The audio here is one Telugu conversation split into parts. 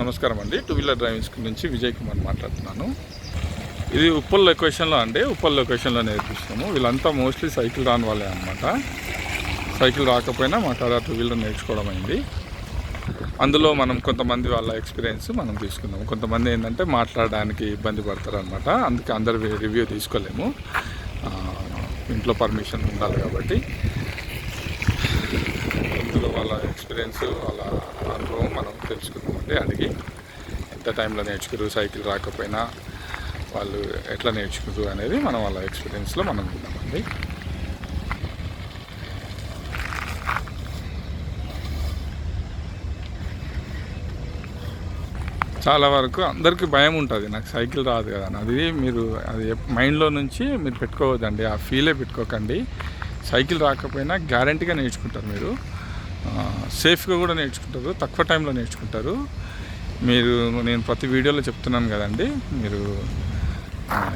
నమస్కారం అండి. టూ వీలర్ డ్రైవింగ్ స్కూల్ నుంచి విజయ్ కుమార్ మాట్లాడుతున్నాను. ఇది ఉప్పల్ లొకేషన్లో అండి. ఉప్పల్ లొకేషన్లో నేర్పిస్తాము వీళ్ళంతా మోస్ట్లీ సైకిల్ రాని వాళ్ళే అనమాట సైకిల్ రాకపోయినా మా కాడ టూ వీలర్ నేర్చుకోవడం అయింది. అందులో మనం కొంతమంది వాళ్ళ ఎక్స్పీరియన్స్ మనం తీసుకున్నాము. కొంతమంది ఏంటంటే మాట్లాడడానికి ఇబ్బంది పడతారు అనమాట అందుకే అందరి రివ్యూ తీసుకోలేము. ఇంట్లో పర్మిషన్ ఉండాలి కాబట్టి. అందులో వాళ్ళ ఎక్స్పీరియన్స్ వాళ్ళ అనుభవం మనం తెలుసుకుందామండి. అడిగి ఎంత టైంలో నేర్చుకురు సైకిల్ రాకపోయినా వాళ్ళు ఎట్లా నేర్చుకురు అనేది మనం వాళ్ళ ఎక్స్పీరియన్స్లో మనం విన్నామండి. చాలా వరకు అందరికీ భయం ఉంటుంది. నాకు సైకిల్ రాదు కదా అని. అది మీరు అది మైండ్లో నుంచి మీరు పెట్టుకోవద్దండి. ఆ ఫీలే పెట్టుకోకండి. సైకిల్ రాకపోయినా గ్యారంటీగా నేర్చుకుంటారు మీరు. సేఫ్గా కూడా నేర్చుకుంటారు తక్కువ టైంలో నేర్చుకుంటారు. మీరు నేను ప్రతి వీడియోలో చెప్తున్నాను కదండి మీరు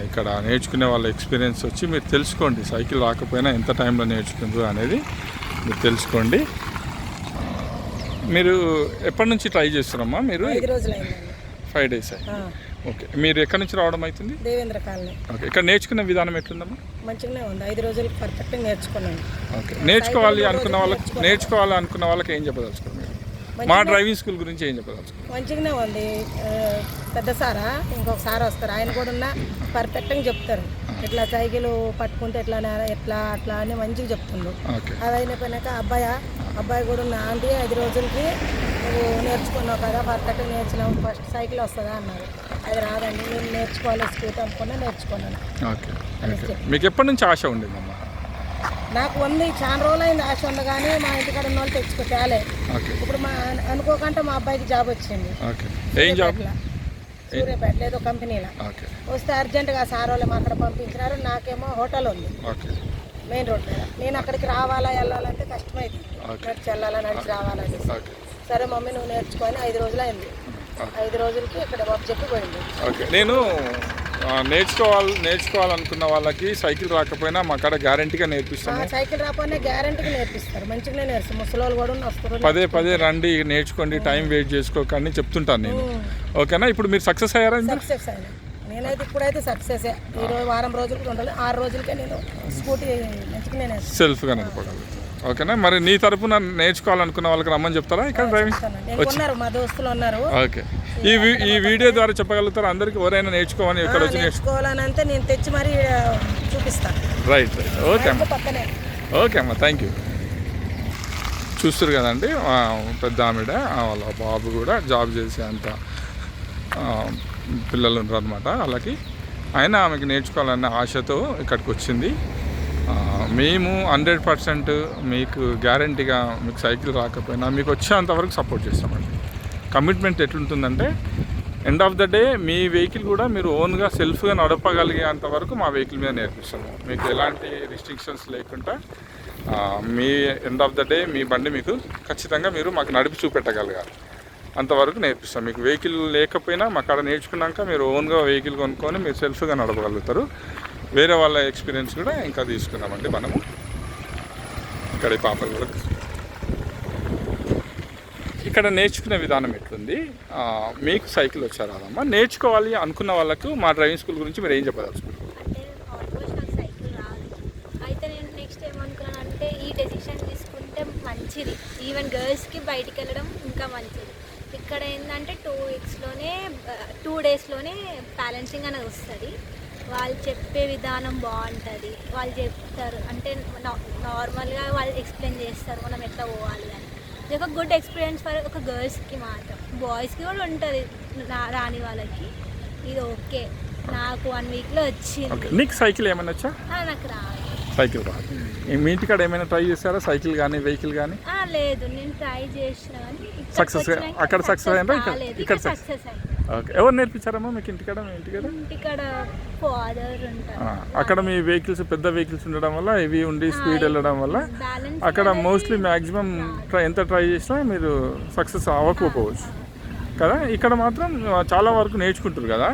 ఇక్కడ నేర్చుకునే వాళ్ళ ఎక్స్పీరియన్స్ వచ్చి మీరు తెలుసుకోండి సైకిల్ రాకపోయినా ఎంత టైంలో నేర్చుకుంటారు అనేది మీరు తెలుసుకోండి. మీరు ఎప్పటి నుంచి ట్రై చేస్తున్నారమ్మా మీరు? Five days? ఓకే. మీరు ఎక్కడి నుంచి రావడం అవుతుంది? ఓకే. ఇక్కడ నేర్చుకునే విధానం ఎట్లుందమ్మా? మంచిగానే ఉంది. ఐదు రోజులు పర్ఫెక్ట్గా నేర్చుకున్నాను. ఓకే. నేర్చుకోవాలి అనుకున్న వాళ్ళకి నేర్చుకోవాలి. అనుకున్న వాళ్ళకి ఏం చెప్పదలుచుకోరు మీరు? మా డ్రైవింగ్ స్కూల్ గురించి ఏం చెప్పదలుచుకోరు? మంచిగానే ఉంది. పెద్ద సారా? ఇంకొక సార్ వస్తారు. ఆయన కూడా ఉన్న పర్ఫెక్ట్గా చెప్తారు. ఇట్లా సైకిల్ పట్టుకుంటే ఎట్లా ఎట్లా అట్లా అని మంచిగా చెప్తుండ్రు అది అయిపోయినాక అబ్బాయి అబ్బాయి కూడా ఉన్న ఆంటీ ఐదు రోజులకి నువ్వు నేర్చుకున్నావు కదా పర్ఫెక్ట్గా నేర్చుకున్నావు ఫస్ట్ సైకిల్ వస్తుందా అన్నారు. అది రాదండి నేను నేర్చుకోవాలి స్కూటీ అనుకున్నా నేర్చుకున్నాను. మీకు ఎప్పటి నుంచి ఆశ ఉండేదమ్మా? నాకు ఉంది చాలా రోజులైంది ఆశ ఉంది కానీ మా ఇంటికాడ ఉన్న వాళ్ళు తెచ్చుకో తేలే ఇప్పుడు మా అనుకోకుండా మా అబ్బాయికి జాబ్ వచ్చింది. సూర్యాపేట ఏదో కంపెనీలో. వస్తే అర్జెంటుగా సార్ వాళ్ళు అక్కడ పంపించినారు నాకేమో హోటల్ ఉంది. మెయిన్ రోడ్ మీద. నేను అక్కడికి రావాలా వెళ్ళాలంటే కష్టమైంది ఓకే. నడిచి వెళ్ళాలా నడిచి రావాలని. సరే మమ్మీ నువ్వు నేర్చుకొని ఐదు రోజులు అయింది. ఐదు రోజులకి ఇక్కడ బాబు చెప్పి పోయింది. ఓకే. నేను నేర్చుకోవాలి నేర్చుకోవాలనుకున్న వాళ్ళకి సైకిల్ రాకపోయినా మా కాడ గ్యారంటీగా ఆ నేర్పిస్తాము సైకిల్ రాకపోయినా గ్యారంటీగా నేర్పిస్తారు. మంచిగానే నేర్పిస్తారు. ముసలి వాళ్ళు కూడా వస్తారు పదే పదే రండి నేర్చుకోండి టైం వేస్ట్ చేసుకోకండి చెప్తుంటాను నేను. ఓకేనా? ఇప్పుడు మీరు సక్సెస్ అయ్యారా? సక్సెస్ అయినా నేనైతే ఇప్పుడైతే సక్సెస్ ఈ రోజు వారం రోజులు రెండు రోజులు ఆరు రోజులకే నేను స్కూటీ నేను సెల్ఫ్గా నడపగలుగుతాం ఓకేనా? మరి నీ తరపున నేర్చుకోవాలనుకున్న వాళ్ళకి రమ్మని చెప్తారా? ఇక్కడ డ్రైవింగ్? నేను ఉన్నారు మా దోస్తులు ఉన్నారు. ఓకే. ఈ ఈ వీడియో ద్వారా చెప్పగలుగుతారా? అందరికి ఎవరైనా నేర్చుకోమని ఇక్కడ వచ్చి నేర్చుకో నేర్చుకోవాలని అంటే నేను తెచ్చి మరీ చూపిస్తాను రైట్ రైట్ ఓకే అమ్మా. పక్కనే. ఓకే అమ్మా థ్యాంక్ యూ చూస్తారు కదండి పెద్ద ఆమెడ వాళ్ళ బాబు కూడా జాబ్ చేసే అంత పిల్లలు ఉంటారు అనమాట వాళ్ళకి ఆయన ఆమెకి నేర్చుకోవాలన్న ఆశతో ఇక్కడికి వచ్చింది. మేము హండ్రెడ్ పర్సెంట్ మీకు గ్యారంటీగా మీకు సైకిల్ రాకపోయినా మీకు వచ్చేంతవరకు సపోర్ట్ చేస్తామండి. కమిట్మెంట్ ఎట్లుంటుందంటే ఎండ్ ఆఫ్ ద డే మీ వెహికల్ కూడా మీరు ఓన్గా సెల్ఫ్గా నడపగలిగేంత వరకు మా వెహికల్ మీద నేర్పిస్తాము. మీకు ఎలాంటి రిస్ట్రిక్షన్స్ లేకుండా మీ ఎండ్ ఆఫ్ ద డే మీ బండి మీకు ఖచ్చితంగా మీరు మాకు నడిపి చూపెట్టగలగాలి. అంతవరకు నేర్పిస్తాం. మీకు వెహికల్ లేకపోయినా మా కాడ నేర్చుకున్నాక మీరు ఓన్గా వెహికల్ కొనుక్కొని మీరు సెల్ఫ్గా నడపగలుగుతారు. వేరే వాళ్ళ ఎక్స్పీరియన్స్ కూడా ఇంకా తీసుకున్నామండి మనము. ఇక్కడ ఈ వరకు ఇక్కడ నేర్చుకునే విధానం ఎట్లుంది? మీకు సైకిల్ వచ్చారా రాదమ్మా? నేర్చుకోవాలి అనుకున్న వాళ్ళకు మా డ్రైవింగ్ స్కూల్ గురించి మీరు ఏం చెప్పదలుచుకుంటారు అయితే మంచిది. ఈవెన్ గర్ల్స్కి బయటికి వెళ్ళడం ఇంకా మంచిది. ఇక్కడ ఏంటంటే టూ వీక్స్లోనే టూ డేస్లోనే బ్యాలెన్సింగ్ అనేది వస్తుంది. వాళ్ళు చెప్పే విధానం బాగుంటుంది. వాళ్ళు చెప్తారు. అంటే నార్మల్గా వాళ్ళు ఎక్స్ప్లెయిన్ చేస్తారు. మనం ఎట్లా పోవాలి అని. ఇది ఒక గుడ్ ఎక్స్పీరియన్స్ ఫర్ ఒక గర్ల్స్కి మాత్రం. బాయ్స్కి కూడా ఉంటుంది. రా- రాని వాళ్ళకి. ఇది ఓకే నాకు వన్ వీక్లో వచ్చింది. నీకు సైకిల్ ఏమైనా వచ్చా? నాకు రాదు సైకిల్ రాదు. మీ ఇంటికాడ ఏమైనా ట్రై చేశారా? సైకిల్ కానీ వెహికల్ కానీ లేదు. నేను ట్రై చేసిన వచ్చినాక అక్కడ success అయిందా? ఇక్కడ-. ఇక్కడ. సక్సెస్ ఓకే ఎవరు నేర్పించారమ్మా మీకు ఇంటికాడ మీ ఇంటికాడ ఇంటికాడ ఫాదర్ అక్కడ మీ వెహికల్స్ పెద్ద వెహికల్స్ ఉండడం వల్ల ఇవి ఉండి స్పీడ్ వెళ్ళడం వల్ల అక్కడ మోస్ట్లీ మ్యాక్సిమం ట్రై ఎంత ట్రై చేసినా మీరు సక్సెస్ అవ్వకపోవచ్చు. కదా? ఇక్కడ మాత్రం చాలా వరకు నేర్చుకుంటారు కదా?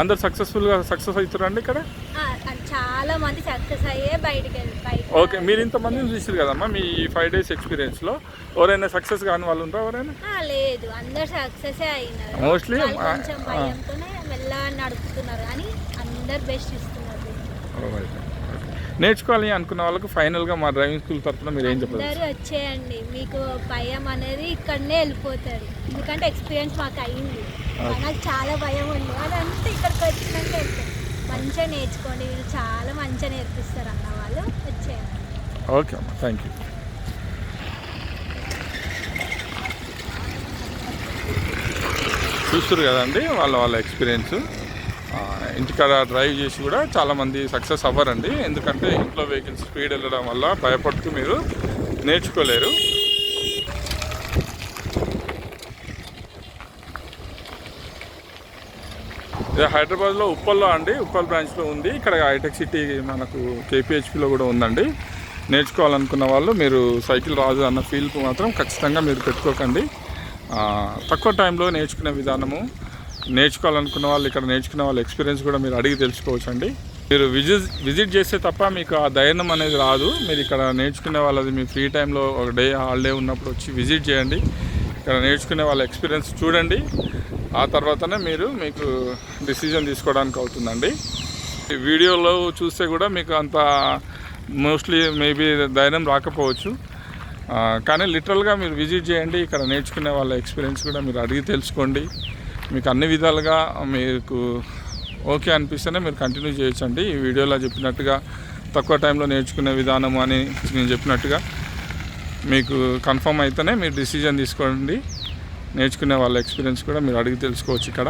అందరు సక్సెస్ఫుల్గా సక్సెస్ అవుతారండి ఇక్కడ? చాలా మంది సక్సెస్ అయ్యే బయటికి ఓకే మీరు ఇంతమందిని చూసారు కదమ్మా మీ ఫైవ్ డేస్ ఎక్స్పీరియన్స్లో ఎవరైనా సక్సెస్ కాని వాళ్ళు ఉంటారా ఎవరైనా? లేదు అందరు సక్సెస్ అయినారు. ఆ, కొంచెం. భయంతోనే మెల్లగా నడుపుతున్నారు కానీ అందరు బెస్ట్ ఇస్తున్నారు. ఓకే. నేర్చుకోవాలి అనుకున్న వాళ్ళకు ఫైనల్గా మా డ్రైవింగ్ స్కూల్ తరఫున మీరు ఏం చెప్పారు అందరూ వచ్చేయండి. మీకు భయం అనేది ఇక్కడనే వెళ్ళిపోతుంది. ఎందుకంటే ఎక్స్పీరియన్స్ మాకు అయింది. నాకు చాలా భయం ఉంది. అదంతా ఇక్కడికి వచ్చినాక వెళ్తాం మంచిగా నేర్చుకోండి. వీళ్ళు చాలా మంచిగా నేర్పిస్తారు అన్న వాళ్ళు వచ్చేయండి ఓకే అమ్మా థ్యాంక్ యూ చూస్తారు కదండి వాళ్ళ వాళ్ళ ఎక్స్పీరియన్స్ ఇంటికాడ డ్రైవ్ చేసి కూడా చాలామంది సక్సెస్ అవ్వరండి. ఎందుకంటే ఇంట్లో వెహికల్స్ స్పీడ్ వెళ్ళడం వల్ల భయపడుతూ మీరు నేర్చుకోలేరు. ఇది హైదరాబాద్లో ఉప్పల్లో అండి. ఉప్పల్ బ్రాంచ్లో ఉంది. ఇక్కడ హైటెక్ సిటీ మనకు కేపీహెచ్పిలో కూడా ఉందండి. నేర్చుకోవాలనుకున్న వాళ్ళు మీరు సైకిల్ రాజు అన్న ఫీల్ మాత్రం ఖచ్చితంగా మీరు పెట్టుకోకండి. తక్కువ టైంలో నేర్చుకునే విధానము. నేర్చుకోవాలనుకున్న వాళ్ళు ఇక్కడ నేర్చుకునే వాళ్ళ ఎక్స్పీరియన్స్ కూడా మీరు అడిగి తెలుసుకోవచ్చు అండి మీరు విజిట్ విజిట్ చేస్తే తప్ప మీకు ఆ ధైర్యం అనేది రాదు. మీరు ఇక్కడ నేర్చుకునే వాళ్ళది మీ ఫ్రీ టైంలో ఒక డే హాలిడే ఉన్నప్పుడు వచ్చి విజిట్ చేయండి. ఇక్కడ నేర్చుకునే వాళ్ళ ఎక్స్పీరియన్స్ చూడండి. ఆ తర్వాతనే మీరు మీకు డిసిజన్ తీసుకోవడానికి అవుతుందండి. ఈ వీడియోలో చూస్తే కూడా మీకు అంత మోస్ట్లీ మేబీ ధైర్యం రాకపోవచ్చు. కానీ లిటరల్గా మీరు విజిట్ చేయండి ఇక్కడ నేర్చుకునే వాళ్ళ ఎక్స్పీరియన్స్ కూడా మీరు అడిగి తెలుసుకోండి. మీకు అన్ని విధాలుగా మీకు ఓకే అనిపిస్తేనే మీరు కంటిన్యూ చేయొచ్చండి. ఈ వీడియోలో చెప్పినట్టుగా తక్కువ టైంలో నేర్చుకునే విధానం అని నేను చెప్పినట్టుగా మీకు కన్ఫర్మ్ అయితేనే మీరు డిసిజన్ తీసుకోండి. నేర్చుకునే వాళ్ళ ఎక్స్పీరియన్స్ కూడా మీరు అడిగి తెలుసుకోవచ్చు ఇక్కడ.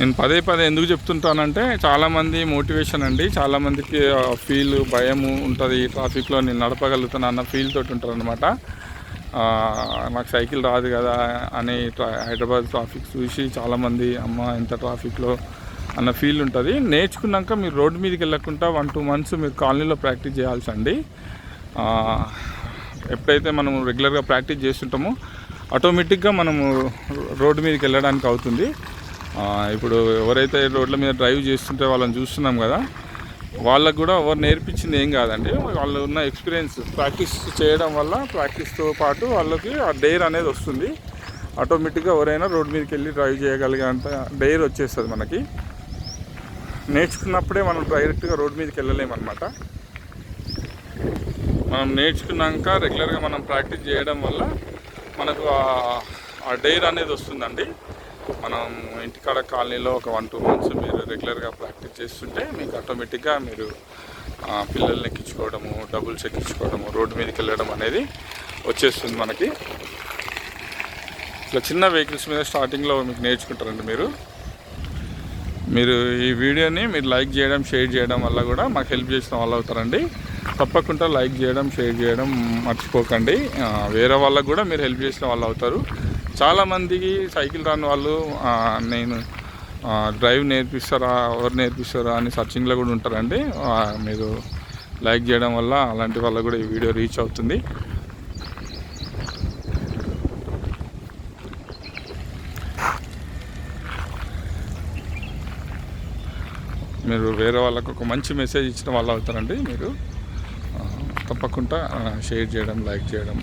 నేను పదే పదే ఎందుకు చెప్తుంటానంటే చాలామంది మోటివేషన్ అండి. చాలామందికి ఫీల్ భయము ఉంటుంది ట్రాఫిక్లో నేను నడపగలుగుతాను అన్న ఫీల్ తోటి ఉంటారు అనమాట నాకు సైకిల్ రాదు కదా అని హైదరాబాద్ ట్రాఫిక్ చూసి చాలామంది అమ్మ ఎంత ట్రాఫిక్లో అన్న ఫీల్ ఉంటుంది. నేర్చుకున్నాక మీరు రోడ్డు మీదకి వెళ్ళకుండా వన్ టూ మంత్స్ మీరు కాలనీలో ప్రాక్టీస్ చేయాల్సి అండి ఎప్పుడైతే మనం రెగ్యులర్గా ప్రాక్టీస్ చేస్తుంటామో ఆటోమేటిక్గా మనము రోడ్డు మీదకి వెళ్ళడానికి అవుతుంది. ఇప్పుడు ఎవరైతే రోడ్ల మీద డ్రైవ్ చేస్తుంటే వాళ్ళని చూస్తున్నాం కదా వాళ్ళకు కూడా ఎవరు నేర్పించింది ఏం కాదండి. వాళ్ళు ఉన్న ఎక్స్పీరియన్స్ ప్రాక్టీస్ చేయడం వల్ల ప్రాక్టీస్తో పాటు వాళ్ళకి ఆ డైర్ అనేది వస్తుంది. ఆటోమేటిక్గా ఎవరైనా రోడ్ మీదకి వెళ్ళి డ్రైవ్ చేయగలిగేంత డైర్ వచ్చేస్తుంది మనకి. నేర్చుకున్నప్పుడే మనం డైరెక్ట్గా రోడ్ మీదకి వెళ్ళలేమన్నమాట మనం నేర్చుకున్నాక రెగ్యులర్గా మనం ప్రాక్టీస్ చేయడం వల్ల మనకు ఆ- డైర్ అనేది వస్తుందండి. మనం ఇంటికాడ కాలనీలో ఒక వన్ టూ మంత్స్ మీరు రెగ్యులర్గా ప్రాక్టీస్ చేస్తుంటే మీకు ఆటోమేటిక్గా మీరు పిల్లల్ని ఎక్కించుకోవడము డబుల్స్ ఎక్కించుకోవడము రోడ్డు మీదకి వెళ్ళడం అనేది వచ్చేస్తుంది మనకి. ఇట్లా చిన్న వెహికల్స్ మీద స్టార్టింగ్లో మీకు నేర్చుకుంటారండి మీరు. మీరు ఈ వీడియోని మీరు లైక్ చేయడం షేర్ చేయడం వల్ల కూడా మాకు హెల్ప్ చేసిన వాళ్ళు అవుతారండి. తప్పకుండా లైక్ చేయడం షేర్ చేయడం మర్చిపోకండి. వేరే వాళ్ళకు కూడా మీరు హెల్ప్ చేసిన వాళ్ళు అవుతారు. చాలామందికి సైకిల్ రాని వాళ్ళు నేను డ్రైవ్ నేర్పిస్తారా ఎవరు నేర్పిస్తారా అని సర్చింగ్లో కూడా ఉంటారండి. మీరు లైక్ చేయడం వల్ల అలాంటి వాళ్ళకు కూడా ఈ వీడియో రీచ్ అవుతుంది. మీరు వేరే వాళ్ళకు ఒక మంచి మెసేజ్ ఇచ్చిన వాళ్ళు అవుతారండి మీరు. తప్పకుండా షేర్ చేయడం లైక్ చేయడం.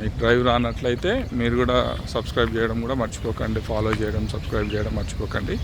మీకు డ్రైవ్ రానట్లయితే మీరు కూడా సబ్స్క్రైబ్ చేయడం కూడా మర్చిపోకండి ఫాలో చేయడం సబ్స్క్రైబ్ చేయడం మర్చిపోకండి.